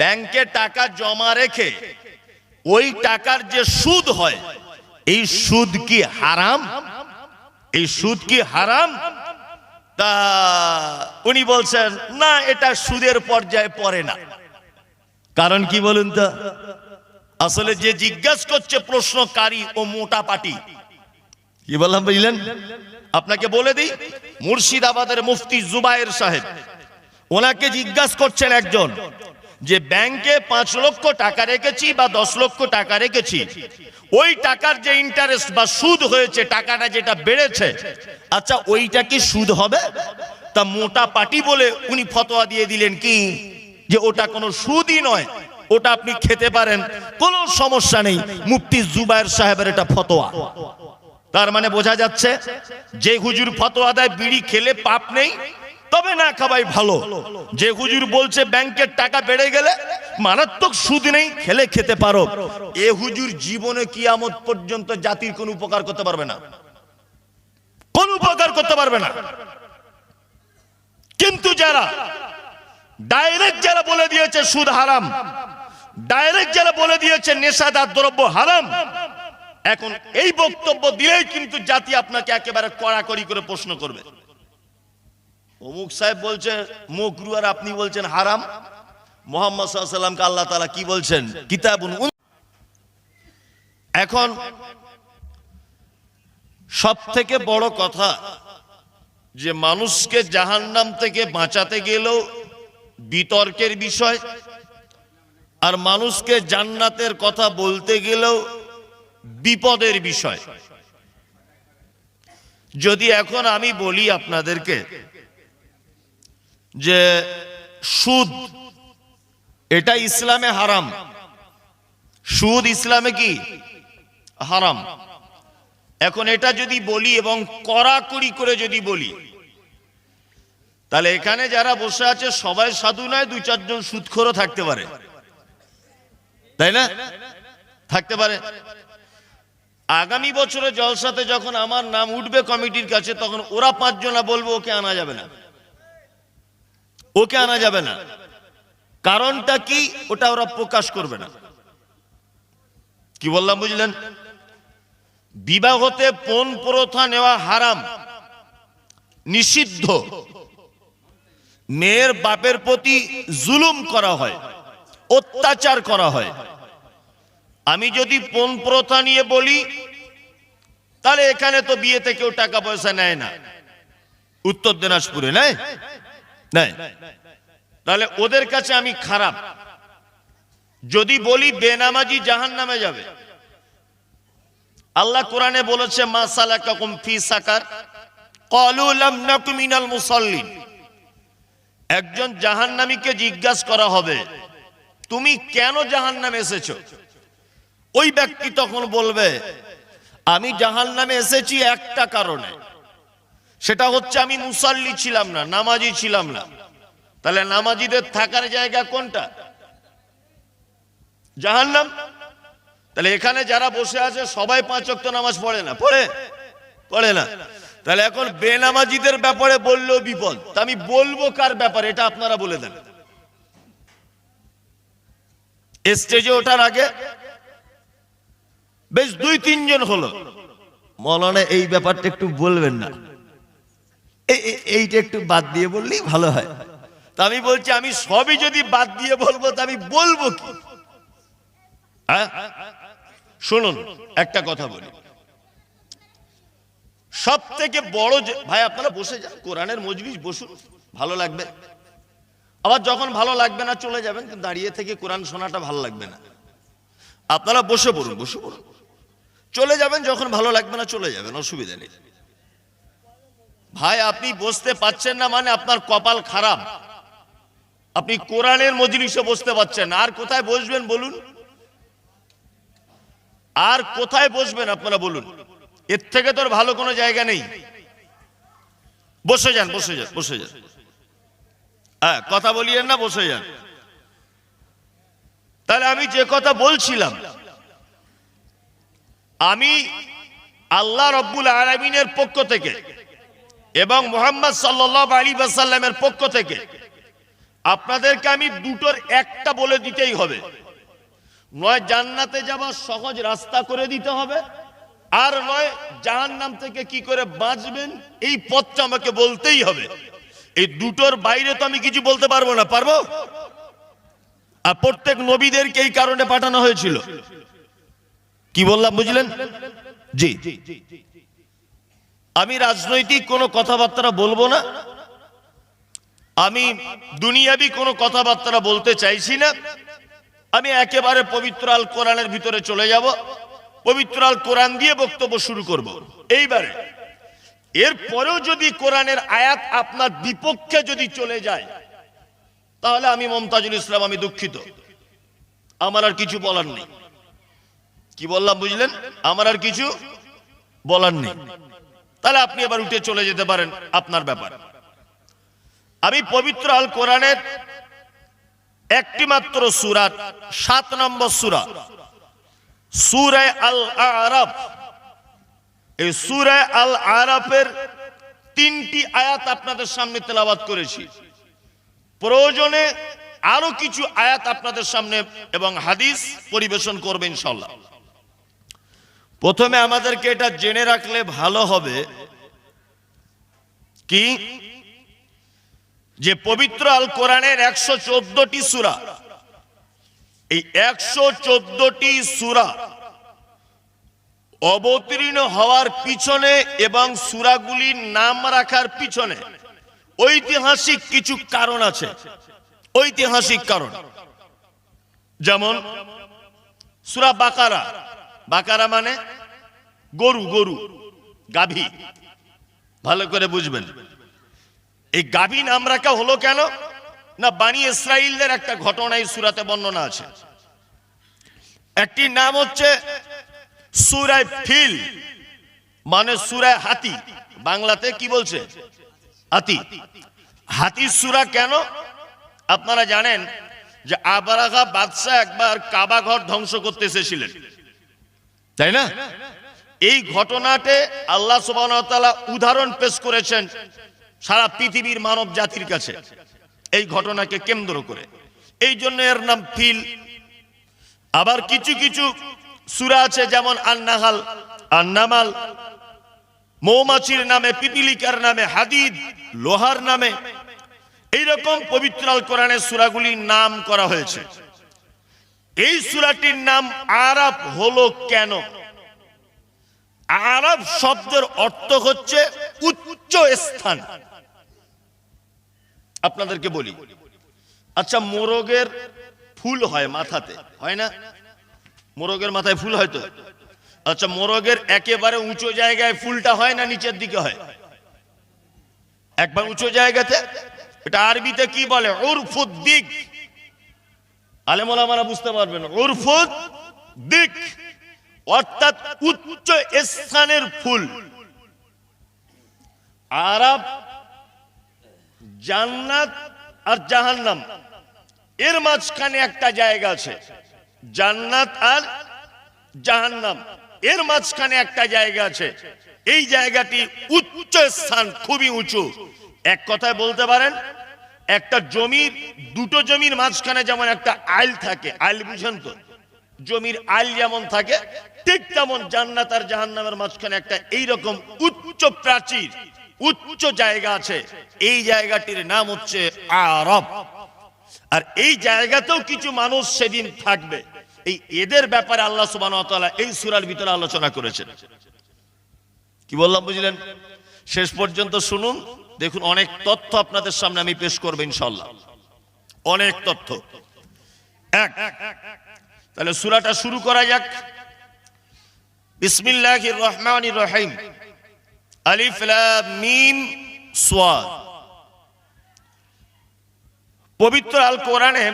ব্যাংকে টাকা জমা রেখে ওই টাকার যে সুদ হয়, এই সুদ কি হারাম? এই সুদ কি হারাম? তা উনি বলছেন, না, এটা সুদের পর্যায়ে পড়ে না। কারণ কি বলুন তো? আসলে যে জিজ্ঞাসা করছে প্রশ্নকারী ও মোটা পাটি কি বললাম বুঝলেন? আপনাকে বলে দিই, মুর্শিদাবাদের মুফতি জুবায়ের সাহেব, ওনাকে জিজ্ঞাসা করছেন একজন যে ব্যাংকে পাঁচ লক্ষ টাকা রেখেছি বা দশ লক্ষ টাকা রেখেছি, ওই টাকার যে ইন্টারেস্ট বা সুদ হয়েছে, টাকাটা যেটা বেড়েছে আচ্ছা ওইটা কি সুদ হবে? তা মোটা পাটি বলে উনি ফতোয়া দিয়ে দিলেন কি? যে ওটা কোনো সুদই নয়, ওটা আপনি খেতে পারেন, কোনো সমস্যা নেই। মুফতি জুবায়ের সাহেবের এটা ফতোয়া। তার মানে বোঝা যাচ্ছে, যে হুজুর ফতোয়া দেয়, বিড়ি খেলে পাপ নেই তবে না খাবাই ভালো। যে হুজুর বলছে ব্যাংকের টাকা বেড়ে গেলে মারাত্মক সুদ নেই, খেলে খেতে পারো। এ হুজুর জীবনে কিয়ামত পর্যন্ত জাতির কোন উপকার করতে পারবে না। কোন উপকার করতে পারবে না। কিন্তু যারা ডাইরেক্ট যারা বলে দিয়েছে সুদ হারাম ডাইরেক্ট যারা বলে দিয়েছে নেশাদার দ্রব্য হারাম, এখন এই বক্তব্য দিলেই কিন্তু জাতি আপনাকে একেবারে কড়াকড়ি করে প্রশ্ন করবে। অমুক সাহেব বলছে মকরু আর আপনি বলছেন হারাম? মোহাম্মদ সাল্লামকে আল্লাহ তালা কি বলছেন? কিতাবুন এখন সব থেকে বড় কথা যে মানুষকে জাহান্নাম থেকে বাঁচাতে গেলেও বিতর্কের বিষয়, আর মানুষকে জান্নাতের কথা বলতে গেলেও বিপদের বিষয়। যদি এখন আমি বলি আপনাদেরকে যে সুদ, এটা ইসলামে হারাম। সুদ ইসলামে কি? হারাম। এখন এটা যদি বলি এবং কড়াকড়ি করে যদি বলি, তাহলে এখানে যারা বসে আছে, সবাই সাধু নয়, দুই চারজন সুদখোরও থাকতে পারে। তাই না? থাকতে পারে। আগামী বছরে জলসাতে যখন আমার নাম উঠবে কমিটির কাছে, তখন ওরা পাঁচজনা বলব, ওকে আনা যাবে না। ওকে আনা যাবে না। কারণটা কি? ওটা ওরা প্রকাশ করবে না। কি বললাম, বুঝলেন? বিবাহতে পণ প্রথা নেওয়া হারাম। নিষিদ্ধ। মেয়ের বাপের প্রতি জুলুম করা হয়, অত্যাচার করা হয়। আমি যদি পণ প্রথা নিয়ে বলি, তাহলে এখানে তো বিয়েতে কেউ টাকা পয়সা নেয় না। উত্তর দিনাজপুরে নেয় নেয় তাহলে ওদের কাছে আমি খারাপ। যদি বলি বেনামাজি জাহান নামে যাবে। আল্লাহ কোরআনে বলেছে একজন জিজ্ঞাসা করা হবে, তুমি কেন জাহান্নামে এসেছ? ওই ব্যক্তি তখন বলবে, আমি জাহান্নামে এসেছি একটা কারণে। সেটা হচ্ছে আমি মুসাল্লি ছিলাম না, নামাজি ছিলাম না। তাহলে নামাজিদের থাকার জায়গা কোনটা? জাহান্নাম? তাহলে এখানে যারা বসে আছে সবাই পাঁচ ওয়াক্ত নামাজ পড়ে না? পড়ে? পড়ে না। তাহলে এখন বেনামাজিদের ব্যাপারে বললেও বিপদ। তা আমি বলব কার ব্যাপারে, এটা আপনারা বলে দেন। স্টেজে ওঠার আগে বেশ দুই তিনজন হলো। মৌলানা, এই ব্যাপারটা একটু বলবেন না। এইটা একটু বাদ দিয়ে বললেই ভালো হয়। তা আমি বলছি, আমি সবই যদি বাদ দিয়ে বলব, তা আমি বলব কি? হ্যাঁ? শুনুন, একটা কথা বলি। সব থেকে বড় ভাই, আপনারা বসে যান, কোরআনের মজলিস বসুন, ভালো লাগবে। আবার যখন ভালো লাগবে না, চলে যাবেন, কিন্তু দাঁড়িয়ে থেকে কোরআন শোনাটা ভালো লাগবে না। আপনারা বসে পড়ুন বসে পড়ুন। চলে যাবেন, যখন ভালো লাগবে না, চলে যাবেন, অসুবিধা নেই। ভাই, আপনি বসতে পাচ্ছেন না মানে আপনার কপাল খারাপ। আপনি কোরআনের মজলিসে বসতে পাচ্ছেন আর কোথায় বসবেন বলুন? আর কোথায় বসবেন আপনারা বলুন? এর থেকে তোর ভালো কোনো জায়গা নেই। বসে যান বসে যান বসে যান। হ্যাঁ কথা বলিয়েন না, বসে যান। তাহলে আমি যে কথা বলছিলাম, আমি আল্লাহ রব্বুল আলমিনের পক্ষ থেকে এবং মোহাম্মদ সাল্লাহ আলী বাসাল্লামের পক্ষ থেকে আপনাদেরকে আমি দুটোর একটা বলে দিতেই হবে। নয়, জান্নাতে যাবার সহজ রাস্তা করে দিতে হবে আর নয় জাহান নাম থেকে কি করে বাঁচবেন এই পথটা আমাকে বলতেই হবে। এই দুটোর বাইরে তো আমি কিছু বলতে পারব না, পারব? আর প্রত্যেক নবীদেরকে এই কারণে পাঠানো হয়েছিল। কি বললাম, বুঝলেন? জি জি। আমি রাজনৈতিক কোনো কথাবার্তা বলব না। আমি দুনিয়াবি কোনো কথাবার্তা বলতে চাইছি না। আমি একেবারে পবিত্র আল কোরআনের ভিতরে চলে যাব। পবিত্র আল কোরআন দিয়ে বক্তব্য শুরু করব। এইবারে এরপরেও যদি কোরআনের আয়াত আপনার বিপক্ষে যদি চলে যায়, তাহলে আমি মমতাজুল ইসলাম, আমি দুঃখিত। আমার আর কিছু বলার নেই। কি বললাম বুঝলেন? আমার আর কিছু বলার নেই। তাহলে আপনি এবার উঠে চলে যেতে পারেন আপনার ব্যাপার। আমি পবিত্র আল কোরআনের একটি মাত্র সুরাত সাত নম্বর সুরা সুরায় আল আরাফ এই সুরায় আল আরাফের তিনটি আয়াত আপনাদের সামনে তেলাবাত করেছি। প্রয়োজনে আরও কিছু আয়াত আপনাদের সামনে এবং হাদিস পরিবেশন করবে ইনশাল্লাহ প্রথমে আমাদেরকে এটা জেনে রাখলে ভালো হবে কি? যে পবিত্র আল কোরআনের একশো চোদ্দটি সুরা। এই একশো চোদ্দটি সুরা অবতীর্ণ হওয়ার পিছনে এবং সুরাগুলির নাম রাখার পিছনে ঐতিহাসিক কিছু কারণ আছে। ঐতিহাসিক কারণ। যেমন সুরা বাকারা। বাকারা মানে গরু গরু, গাভী। ভালো করে বুঝবেন। এই গাভী নাম রাখা হলো কেন? না বাণী ইসরায়েলদের একটা ঘটনা এই সুরাতে বর্ণনা আছে। একটি নাম হচ্ছে সুরায় ফিল মানে সুরায় হাতি। বাংলাতে কি বলছে? হাতি। হাতি সুরা কেন? আপনারা জানেন যে আবারাগা বাদশাহ একবার কাবা ঘর ধ্বংস করতে এসেছিলেন। তাই না? এই ঘটনাতে আল্লাহ সুবাহ উদাহরণ পেশ করেছেন সারা পৃথিবীর মানব জাতির কাছে। এই ঘটনাকে কেন্দ্র করে। এই জন্য এর নাম ফিল। আবার কিছু কিছু সুরা আছে যেমন আন্নাহাল, আন্নামাল, মৌমাছির নামে, পিপিলিকার নামে, হাদিদ, লোহার নামে। এইরকম পবিত্র কোরআনের সুরাগুলির নাম করা হয়েছে। এই সুরাটির নাম আরব হলো কেন? আরব শব্দের অর্থ হচ্ছে উচ্চ স্থান। আপনাদেরকে বলি আচ্ছা মোরগের ফুল হয় মাথাতে, হয় না? মোরগের মাথায় ফুল হয় তো? আচ্ছা মোরগের একেবারে উঁচু জায়গায় ফুলটা হয় না নিচের দিকে হয়? একবার উঁচু জায়গাতে, এটা আরবিতে কি বলে? উরফুদ দিক আলেমোলামারা বুঝতে পারবেন দিক অর্থাৎ উচ্চ স্থানের ফুল। আরব, জান্নাত আর জাহান্নাম। এর মাঝখানে একটা জায়গা আছে, জান্নাত আর জাহান্নাম। এর মাঝখানে একটা জায়গা আছে, এই জায়গাটি উচ্চ স্থান, খুবই উঁচু। এক কথায় বলতে পারেন একটা জমির, দুটো জমির মাঝখানে যেমন একটা আইল থাকে, আইল বুঝেন তো? জমির আইল যেমন থাকে, ঠিক তেমন জান্নাত আর জাহান্নামের মাঝখানে একটা এইরকম উচ্চ প্রাচীর, উচ্চ জায়গা আছে। এই জায়গাটির নাম হচ্ছে আরব। আর এই জায়গাতেও কিছু মানুষ সেদিন থাকবে। এই এদের ব্যাপারে আল্লাহ সুবান এই সুরার ভিতরে আলোচনা করেছেন। কি বললাম বুঝলেন? শেষ পর্যন্ত শুনুন। দেখুন, অনেক তথ্য আপনাদের সামনে আমি পেশ করব ইনশাল্লাহ অনেক তথ্য। এক, তাহলে সুরাটা শুরু করা যাক। বিসমিল্লাহির রহমানির রহিম। মিম সোয়াদ পবিত্র আল কোরআনে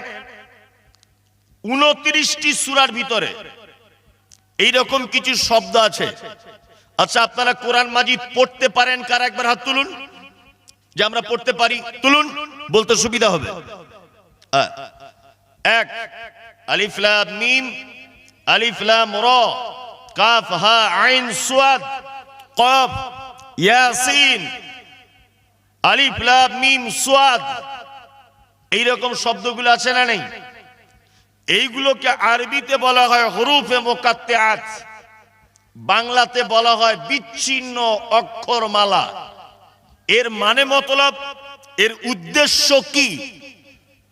উনত্রিশটি সুরার ভিতরে এইরকম কিছু শব্দ আছে। আচ্ছা আপনারা কোরআন মাজিদ পড়তে পারেন, কার একবার হাত তুলুন? যে আমরা পড়তে পারি, তুলুন, বলতে সুবিধা হবে। এক আলিফলাম মিম, আলিফ, লাম, র, কাফ, হা, আইন, সুয়াদ, কফ, ইয়াসিন আলিফলাম মিম, সুয়াদ। এইরকম শব্দগুলো আছে না নেই? এইগুলোকে আরবিতে বলা হয় হরুফে মোকাত্তে আজ বাংলাতে বলা হয় বিচ্ছিন্ন অক্ষরমালা। এর মানে মতলব, এর উদ্দেশ্য কি?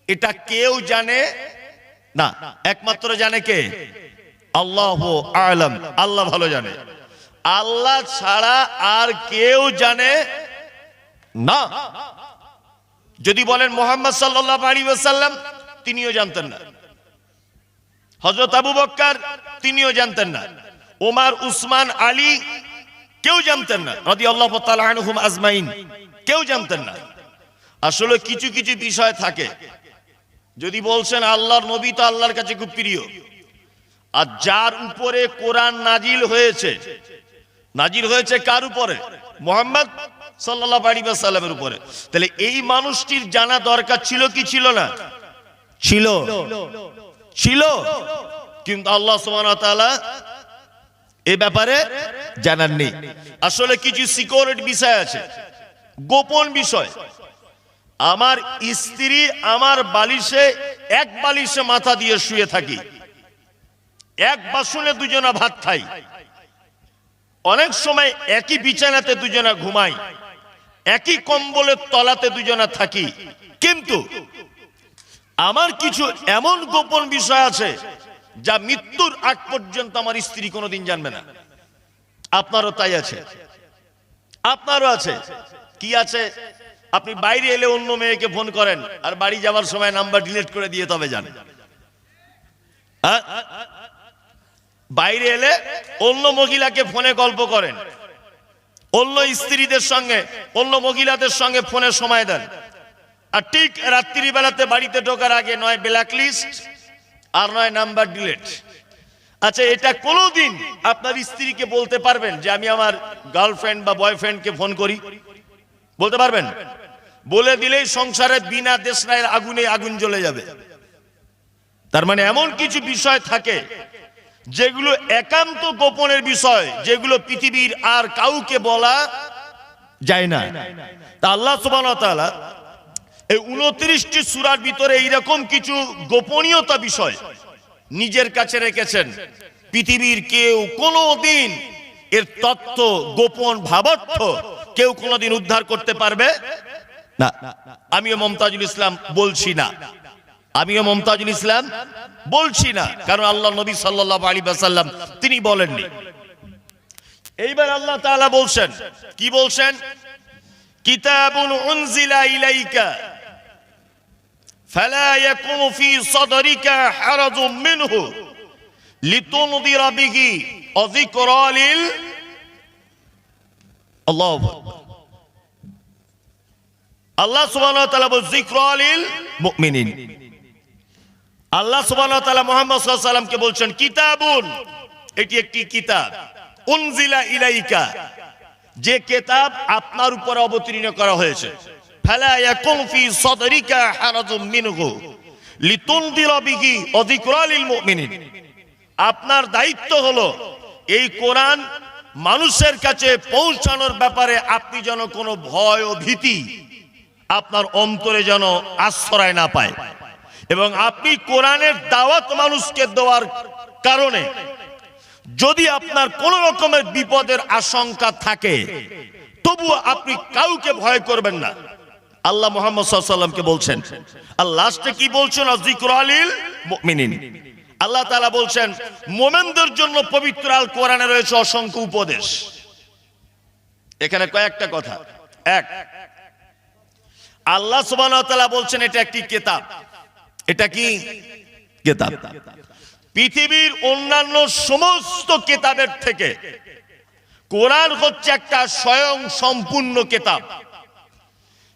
এটা কেউ জানে? না, একমাত্র জানে কে? আল্লাহ আলম, আল্লাহ ভালো জানে। আল্লাহ ছাড়া আর কেউ জানে? না। যদি বলেন মোহাম্মদ সাল্লাহ আলী সাল্লাম তিনিও জানতেন না। হজরত আবু বক্কার, তিনিও জানতেন না। ওমার, উসমান, আলী কেউ জানতেন না। রদি আল্লাহ তালহুম আজমাইন। কেউ জানতেন না। আসলে কিছু কিছু বিষয় থাকে। যদি বলছেন আল্লাহর নবী তো আল্লাহর কাছে খুব প্রিয়। আর যার উপরে কোরআন নাজিল হয়েছে নাজিল হয়েছে কার উপরে? মোহাম্মদ সাল্লাহ আলী সাল্লামের উপরে। তাহলে এই মানুষটির জানা দরকার ছিল কি ছিল না? ছিল। ছিল। কিন্তু আল্লাহ সুবহানাহু এ ব্যাপারে জানাননি আসলে কিছু সিকিউরিটি বিষয় আছে। গোপন বিষয়। আমার স্ত্রী আমার বালিশে এক বালিশে মাথা দিয়ে শুয়ে থাকি। এক বাসনে দুজনা ভাত খাই। অনেক সময় একই বিছানাতে দুজনা ঘুমাই। একই কম্বলের তলাতে দুজনা থাকি। কিন্তু আমার কিছু এমন গোপন বিষয় আছে যা মৃত্যুর আগ পর্যন্ত আমার স্ত্রী কোনোদিন জানবে না। আপনারও তাই আছে। আপনারও আছে। কি আছে? আপনি বাইরে এলে অন্য মেয়েকে ফোন করেন, আর বাড়ি যাওয়ার সময় নাম্বার ডিলিট করে দিয়ে তবে হ্যাঁ? বাইরে এলে অন্য মহিলাকে ফোনে গল্প করেন। অন্য স্ত্রীদের সঙ্গে, অন্য মহিলাদের সঙ্গে ফোনে সময় দেন। আর ঠিক রাত্রি বেলাতে বাড়িতে ঢোকার আগে নয় ব্ল্যাক লিস্ট আর নয় নাম্বার ডিলেট আচ্ছা এটা কোনোদিন আপনার স্ত্রীকে বলতে পারবেন যে আমি আমার গার্লফ্রেন্ড বা বয়ফ্রেন্ডকে ফোন করি? বলতে পারবেন? বলে দিলেই সংসারে বিনা দেশনায়ের আগুনে আগুন জ্বলে যাবে। তার মানে এমন কিছু বিষয় থাকে যেগুলো একান্ত গোপনের বিষয়, যেগুলো পৃথিবীর আর কাউকে বলা যায় না। তা আল্লাহ তাআলা এই উনত্রিশটি সুরার ভিতরে এইরকম কিছু গোপনীয়তা বিষয় নিজের কাছে রেখেছেন। পৃথিবীর কেউ কোনো দিন এর তত্ত্ব, গোপন ভাবার্থ কেউ কোনোদিন উদ্ধার করতে পারবে? না। আমিও মমতাজুল ইসলাম বলছি না। আমিও মমতাজুল ইসলাম বলছি না। কারণ আল্লাহ নবী সাল্লাহ আলী সাল্লাম তিনি বলেননি। এইবার আল্লাহ তাআলা বলছেন, কি বলছেন? কিতাবুন উনজিলা ইলাইকা فلا يكون في صدرك حرج منه لتنذر به وذكرى لل الله أكبر আল্লাহ সুবহানাহু ওয়া তাআলা বল যিকরা লিল মুমিনিন আল্লাহ সুবহানাহু ওয়া তাআলা মুহাম্মদ সাল্লাল্লাহু আলাইহি সাল্লামকে বলছেন কিতাবুন এটি একটি কিতাব উনজিলা ইলাইকা যে কিতাব আপনার উপর অবতীর্ণ করা হয়েছে আপনার দায়িত্ব হলো এই কোরআন মানুষের কাছে পৌঁছানোর ব্যাপারে আপনি যেন কোনো ভয় ও ভীতি আপনার অন্তরে যেন আশ্রয় না পায়। এবং আপনি কোরআনের দাওয়াত মানুষকে দেওয়ার কারণে যদি আপনার কোন রকমের বিপদের আশঙ্কা থাকে তবু আপনি কাউকে ভয় করবেন না। আল্লাহ মোহাম্মদ সাল্লামকে বলছেন আর লাস্টে কি বলছেন আলিল আল্লাহ তাআলা বলছেন, মোমেনদের জন্য পবিত্র আল কোরআনে রয়েছে অসংখ্য উপদেশ। এখানে কয়েকটা কথা। এক, আল্লাহ তাআলা বলছেন, এটা একটি কেতাব। এটা কি? কেতাব। পৃথিবীর অন্যান্য সমস্ত কেতাবের থেকে কোরআন হচ্ছে একটা স্বয়ং সম্পূর্ণ কিতাব।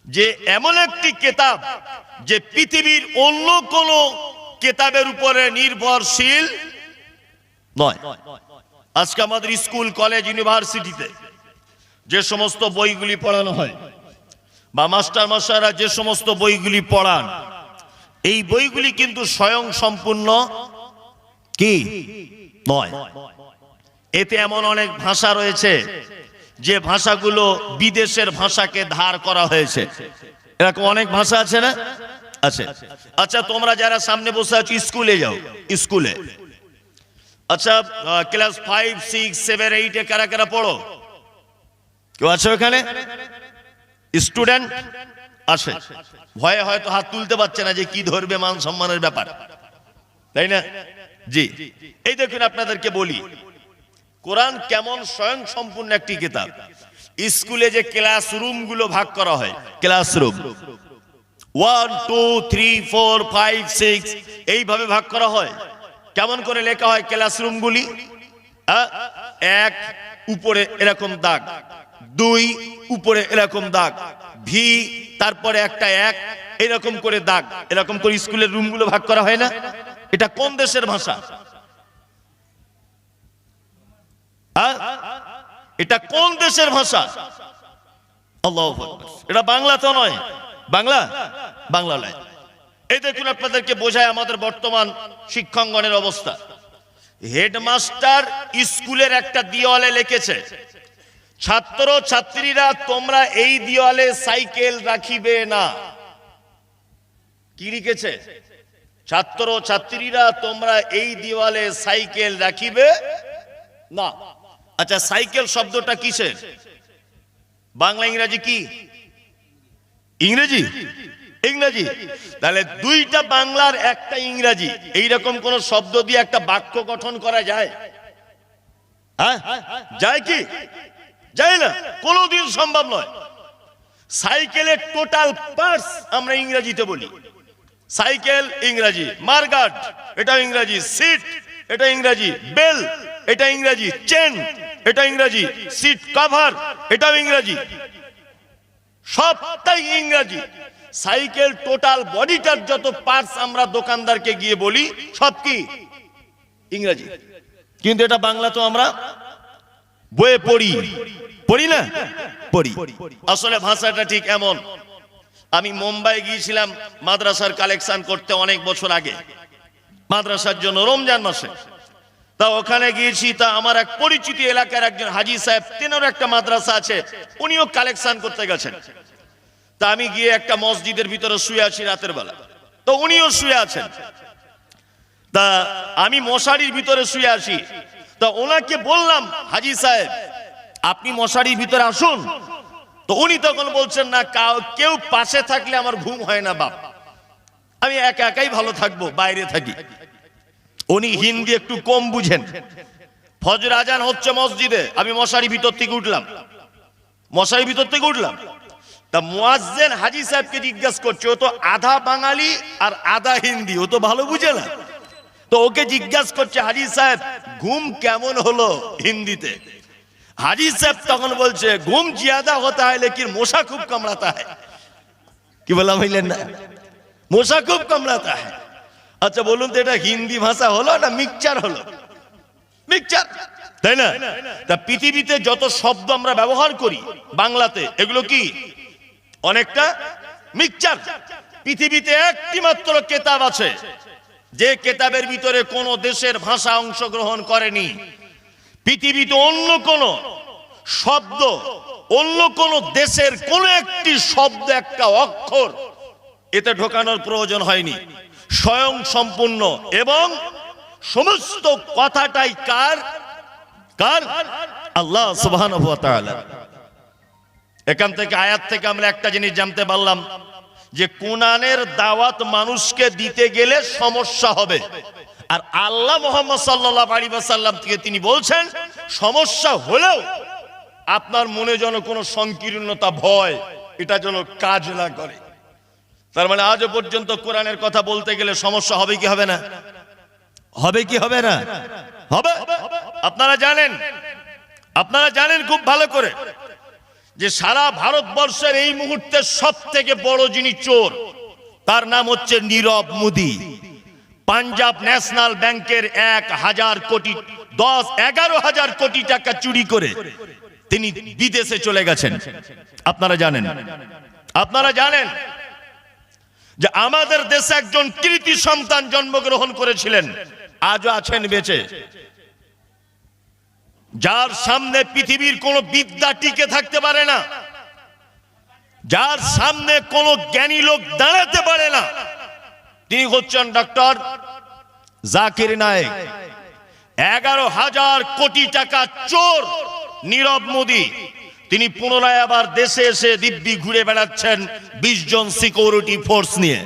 যে এমন একটি কেতাব যে পৃথিবীর অন্য কোন কেতাবের উপরে নির্ভরশীল নয়। আজকে আমাদের স্কুল, কলেজ, ইউনিভার্সিটিতে যে সমস্ত বইগুলি পড়ানো হয় বা মাস্টার মাস্টাররা যে সমস্ত বইগুলি পড়ান, এই বইগুলি কিন্তু স্বয়ং সম্পূর্ণ কি? নয়। এতে এমন অনেক ভাষা রয়েছে যে ভাষাগুলো বিদেশের ভাষাকে ধার করা হয়েছে। এরকম অনেক ভাষা আছে না? আচ্ছা আচ্ছা তোমরা যারা সামনে বসে আছো, স্কুলে যাও, স্কুলে। আচ্ছা ক্লাস ফাইভ সিক্স সেভেন এইটে কারা কারা পড়ো? কেউ আছে ওখানে? স্টুডেন্ট আসে ভয়ে হয়তো হাত তুলতে পারছে না যে কি ধরবে মান সম্মানের ব্যাপার। তাই না? জি। এই দেখুন, আপনাদেরকে বলি। কোরআন কেমন স্বয়ং সম্পূর্ণ একটি কিতাব। স্কুলে যে ক্লাসরুমগুলো ভাগ করা হয়, classroom. One two three four five six এইভাবে ভাগ করা হয়। কেমন করে লেখা হয় ক্লাসরুম গুলি এক, উপরে এরকম দাগ। দুই, উপরে এরকম দাগ। ভি তারপরে একটা এক, এরকম করে দাগ। এরকম করে স্কুলের রুমগুলো ভাগ করা হয় না? এটা কোন দেশের ভাষা? এটা কোন দেশের ভাষা? আল্লাহু। এটা বাংলা তো নয়। বাংলা? বাংলা নয় এই দেখুন আপনাদেরকে বোঝায় আমাদের বর্তমান শিক্ষাঙ্গনের অবস্থা। হেডমাস্টার স্কুলের একটা দেওয়ালে লিখেছে, ছাত্র ছাত্রীরা, তোমরা এই দেওয়ালে সাইকেল রাখিবে না। কি লিখেছে? ছাত্র ছাত্রীরা, তোমরা এই দেওয়ালে সাইকেল রাখিবে না। আচ্ছা সাইকেল শব্দটা কিসের? বাংলা, ইংরাজি কি? ইংরেজি? ইংরেজি। তাহলে দুইটা বাংলার একটা ইংরাজি। এইরকম কোন শব্দ দিয়ে একটা বাক্য গঠন করা যায়? হ্যাঁ? কি? যায় না? কোনোদিন সম্ভব নয়। সাইকেলের টোটাল পার্টস আমরা ইংরেজিতে বলি। সাইকেল, ইংরাজি। মার্গাট এটা ইংরাজি। সিট, এটা ইংরাজি। বেল, এটা ইংরাজি। চেন এটা ইংরাজি সিট কভার এটাও ইংরাজি। সবটাই ইংরাজি। সাইকেল টোটাল বডিটার যত পার্টস আমরা দোকানদারকে গিয়ে বলি, সব কি? ইংরাজি। কিন্তু এটা বাংলা তো আমরা বইয়ে পড়ি। পড়ি না? পড়ি। আসলে ভাষাটা ঠিক এমন। আমি মুম্বাই গিয়েছিলাম মাদ্রাসার কালেকশন করতে অনেক বছর আগে। মাদ্রাসার জন্য রমজান মাসে। তা ওখানে গিয়েছি, তা আমার এক পরিচিত এলাকার একজন হাজি সাহেব তিনের একটা মাদ্রাসা আছে, উনিও কালেকশন করতে গেছেন। তা আমি গিয়ে একটা মসজিদের ভিতরে শুয়ে আছি রাতের বেলা। তো উনিও শুয়ে আছেন। তা আমি মশারির ভিতরে শুয়ে আছি। তা ওনাকে বললাম, হাজি সাহেব, আপনি মশারির ভিতরে আসুন। তো উনি তখন বলছেন, না কেউ পাশে থাকলে আমার ঘুম হয় না বাপ। আমি একা একাই ভালো থাকব, বাইরে থাকি। উনি হিন্দি একটু কম বুঝেন। ফজর আজান হচ্ছে মসজিদে। আমি মশারি ভিতর থেকে উঠলাম। মশারি ভিতর থেকে উঠলাম। তা মুয়াজ্জেন হাজি সাহেবকে জিজ্ঞাসা করছে, ও তো আধা বাঙালি আর আধা হিন্দি, ও তো ভালো বুঝে না। তো ওকে জিজ্ঞাসা করছে, হাজি সাহেব, ঘুম কেমন হলো হিন্দিতে? হাজি সাহেব তখন বলছে, ঘুম জিয়াদা হতা হয়, লেকিন মশা খুব কামড়াতা হয়। কি বললাম হইলেন না? মশা খুব কামড়াতা হয়। আচ্ছা বলুন তো এটা হিন্দি ভাষা হলো না মিক্সচার হলো? মিক্সচার। তাই না? তা পৃথিবীতে যত শব্দ আমরা ব্যবহার করি, বাংলাতে, এগুলো কি? অনেকটা মিক্সচার। পৃথিবীতে একটি মাত্র কেতাব আছে। যে কেতাবের ভিতরে কোন দেশের ভাষা অংশগ্রহণ করেনি। পৃথিবীতে অন্য কোন শব্দ, অন্য কোন দেশের কোন একটি শব্দ, একটা অক্ষর এতে ঢোকানোর প্রয়োজন হয়নি। স্বয়ং সম্পূর্ণ এবং সমস্ত কথাটাই কার? কার? আল্লাহ তাআলা। এখান থেকে আয়াত থেকে আমরা একটা জিনিস জানতে পারলাম যে কোরআনের দাওয়াত মানুষকে দিতে গেলে সমস্যা হবে। আর আল্লাহ মোহাম্মদ সাল্লাহ আলাইহি ওয়াসাল্লাম থেকে তিনি বলছেন, সমস্যা হলেও আপনার মনে যেন কোনো সংকীর্ণতা ভয়, এটা যেন কাজ না করে। তার মানে আজও পর্যন্ত কোরআনের কথা বলতে গেলে সমস্যা হবে কি হবে না? হবে কি হবে না? হবে। আপনারা জানেন আপনারা জানেন খুব ভালো করে যে সারা ভারতবর্ষের এই মুহূর্তে সব থেকে বড় যিনি চোর, তার নাম হচ্ছে নীরব মোদি। পাঞ্জাব ন্যাশনাল ব্যাংকের এক হাজার কোটি, দশ, এগারো হাজার কোটি টাকা চুরি করে তিনি বিদেশে চলে গেছেন। আপনারা জানেন। আপনারা জানেন যে আমাদের দেশে একজন কৃতি সন্তান জন্মগ্রহণ করেছিলেন, আজও আছেন বেঁচে। যার সামনে পৃথিবীর কোন বিদ্যা টিকে থাকতে পারে না, যার সামনে কোন জ্ঞানী লোক দাঁড়াতে পারে না, তিনি হচ্ছেন ডক্টর জাকির নায়েক। এগারো হাজার কোটি টাকা চোর নীরব মোদী। তিনি পুনরায় আবার দেশে এসে দিব্যি ঘুরে বেড়াচ্ছেন বিশ জন সিকিউরিটি ফোর্স নিয়ে।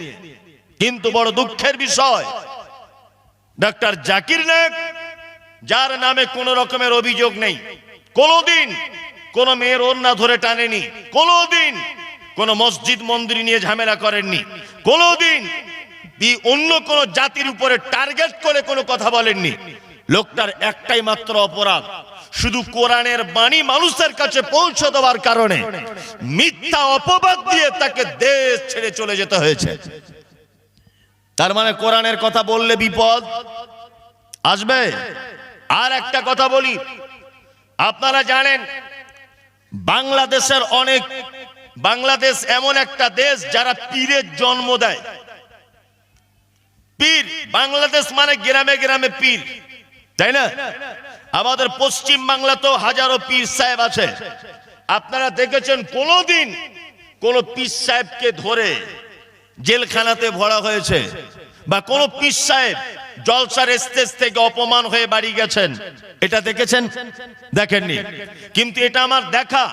কিন্তু বড় দুঃখের বিষয় ডক্টর জাকির নায়েক, যার নামে কোন রকমের অভিযোগ নেই। কোনোদিন কোন মেয়ের ওন্না ধরে টানেনি, কোনোদিন কোন মসজিদ মন্দির নিয়ে ঝামেলা করেননি, কোনোদিন অন্য কোন জাতির উপরে টার্গেট করে কোনো কথা বলেননি। লোকটার একটাই মাত্র অপরাধ শুধু কোরআনের বাণী মানুষের কাছে পৌঁছে দেওয়ার কারণে মিথ্যা অপবাদ দিয়ে তাকে দেশ ছেড়ে চলে যেতে হয়েছে। তার মানে কোরআনের কথা বললে বিপদ আসবে। আর একটা কথা বলি, আপনারা জানেন, বাংলাদেশের অনেক, বাংলাদেশ এমন একটা দেশ যারা পীরের জন্ম দেয়। পীর, বাংলাদেশ মানে গ্রামে গ্রামে পীর। তাই না? আমাদের পশ্চিম তো হাজারো পীর সাহেব আছে। আপনারা দেখেছেন কোনোদিন কোন পীর সাহেবকে ধরে জেলখানাতে ভরা হয়েছে বা কোন পীর সাহেব জলসার স্টেজ থেকে অপমান হয়ে বাড়ি গেছেন। এটা দেখেছেন? দেখেননি। কিন্তু এটা আমার দেখা।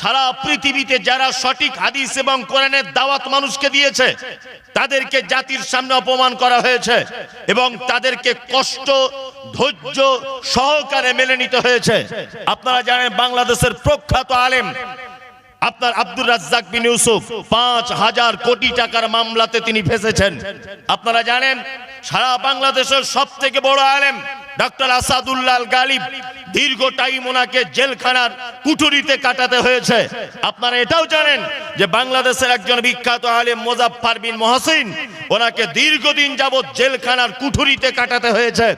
সারা পৃথিবীতে যারা সঠিক হাদিস এবং কোরআনের দাওয়াত মানুষকে দিয়েছে, তাদেরকে জাতির সামনে অপমান করা হয়েছে এবং তাদেরকে কষ্ট, ধৈর্য সহকারে মেনে নিতে হয়েছে। আপনারা জানেন বাংলাদেশের প্রখ্যাত আলেম আপনার আব্দুর রাজ্জাক বিন ইউসুফ পাঁচ হাজার কোটি টাকার মামলাতে তিনি ফেসেছেন। আপনারা জানেন, সারা বাংলাদেশের সব থেকে বড় আলেম ডক্টর আসাদুল্লাল গালিব দীর্ঘ টাইম ওনাকে জেলখানার কুঠুরিতে কাটাতে হয়েছে। আপনারা এটাও জানেন যে বাংলাদেশের একজন বিখ্যাত আলেম মোজাফার বিন মহসিন ওনাকে দীর্ঘদিন যাবৎ জেলখানার কুঠুরিতে কাটাতে হয়েছে।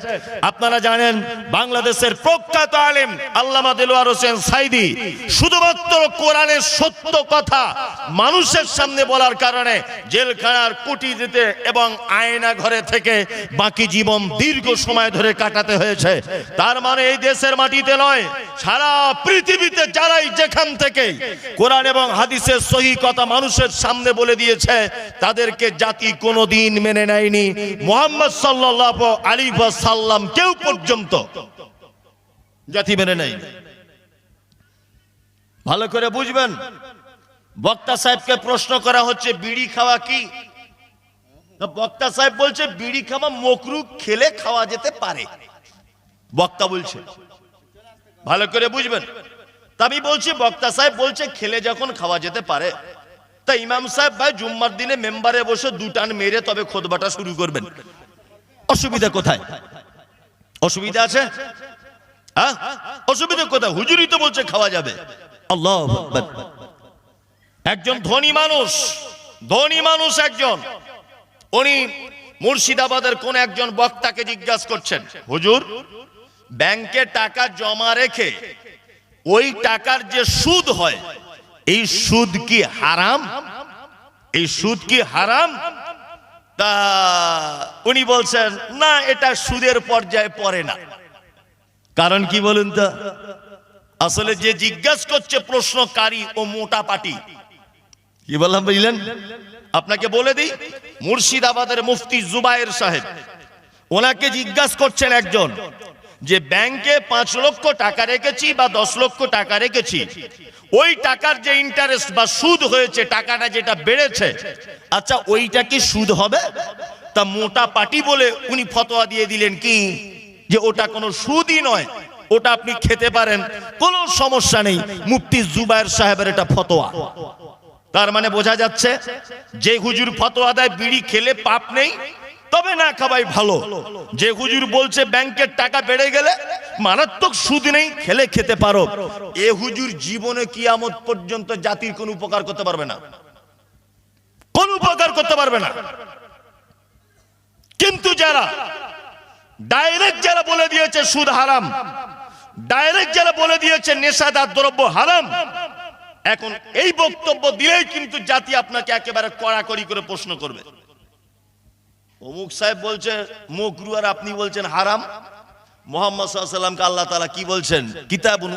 আপনারা জানেন, বাংলাদেশের প্রখ্যাত আলেম আল্লামা দেলোয়ার হোসেন সাইদি শুধুমাত্র কোরআনের সত্য কথা মানুষের সামনে বলার কারণে জেলখানার কুটি দিতে এবং আয়না ঘরে থেকে বাকি জীবন দীর্ঘ সময় ধরে কাটাতে হয়েছে। তার মানে এই দেশের মাটিতে নয়, সারা পৃথিবীতে যারাই যেখান থেকে কোরআন এবং হাদিসের সহি কথা মানুষের সামনে বলে দিয়েছে, তাদেরকে জাতি কোনোদিন মেনে নেয়নি। মোহাম্মদ সাল্লাহ আলী সাল্লাম কেউ পর্যন্ত জাতি মেনে নেয়নি ভালো করে বুঝবেন? বক্তা সাহেবকে প্রশ্ন করা হচ্ছে, বিড়ি খাওয়া কি? বক্তা সাহেব বলছে, বিড়ি খাওয়া মকরু খেলে খাওয়া যেতে পারে। বক্তা বলছে। ভালো করে বুঝবেন? তা আমি বলছি, বক্তা সাহেব বলছে, খেলে যখন খাওয়া যেতে পারে। তা ইমাম সাহেব, ভাই, জুম্মার দিনে মেম্বারে বসে দুটান মেরে তবে খোদবাটা শুরু করবেন। অসুবিধা কোথায়? অসুবিধা আছে? হ্যাঁ? অসুবিধা কোথায়? হুজুরি তো বলছে খাওয়া যাবে। আল্লাহ একজন ধনী মানুষ ধনী মানুষ একজন। উনি মুর্শিদাবাদের কোন একজন বক্তাকে জিজ্ঞাসা করছেন, হুজুর, ব্যাংকে টাকা জমা রেখে ওই টাকার যে সুদ হয় এই সুদ কি হারাম? এই সুদ কি হারাম? তা উনি বলছেন, না, এটা সুদের পর্যায়ে পড়ে না। কারণ কি বলুন তো? আসলে যে জিজ্ঞাসা করছে প্রশ্নকারী ও মোটা পাটি কি বললাম বুঝলেন? আপনাকে বলে দিই, মুর্শিদাবাদের মুফতি জুবায়ের সাহেব, ওনাকে জিজ্ঞাসা করছেন একজন। যে ব্যাংকে পাঁচ লক্ষ টাকা রেখেছি বা দশ লক্ষ টাকা রেখেছি, ওই টাকার যে ইন্টারেস্ট বা সুদ হয়েছে, টাকাটা যেটা বেড়েছে আচ্ছা ওইটা কি সুদ হবে? তা মোটা পাটি বলে উনি ফতোয়া দিয়ে দিলেন কি? যে ওটা কোনো সুদই নয়, ওটা আপনি খেতে পারেন, কোনো সমস্যা নেই। মুফতি জুবায়ের সাহেবের এটা ফতোয়া। তার মানে বোঝা যাচ্ছে, যে হুজুর ফতোয়া দেয়, বিড়ি খেলে পাপ নেই তবে না খাবাই ভালো। যে হুজুর বলছে ব্যাংকের টাকা বেড়ে গেলে মারাত্মক সুদ নেই, খেলে খেতে পারো। এ হুজুর জীবনে কিয়ামত পর্যন্ত জাতির কোন উপকার করতে পারবে না। কোন উপকার করতে পারবে না। কিন্তু যারা ডাইরেক্ট যারা বলে দিয়েছে সুদ হারাম ডাইরেক্ট যারা বলে দিয়েছে নেশাদার দ্রব্য হারাম, এখন এই বক্তব্য দিলেই কিন্তু জাতি আপনাকে একেবারে কড়াকড়ি করে প্রশ্ন করবে। অমুক সাহেব বলছে মকরু আর আপনি বলছেন হারাম? মোহাম্মদ সাল্লামকে আল্লাহ তালা কি বলছেন? কিতাবুন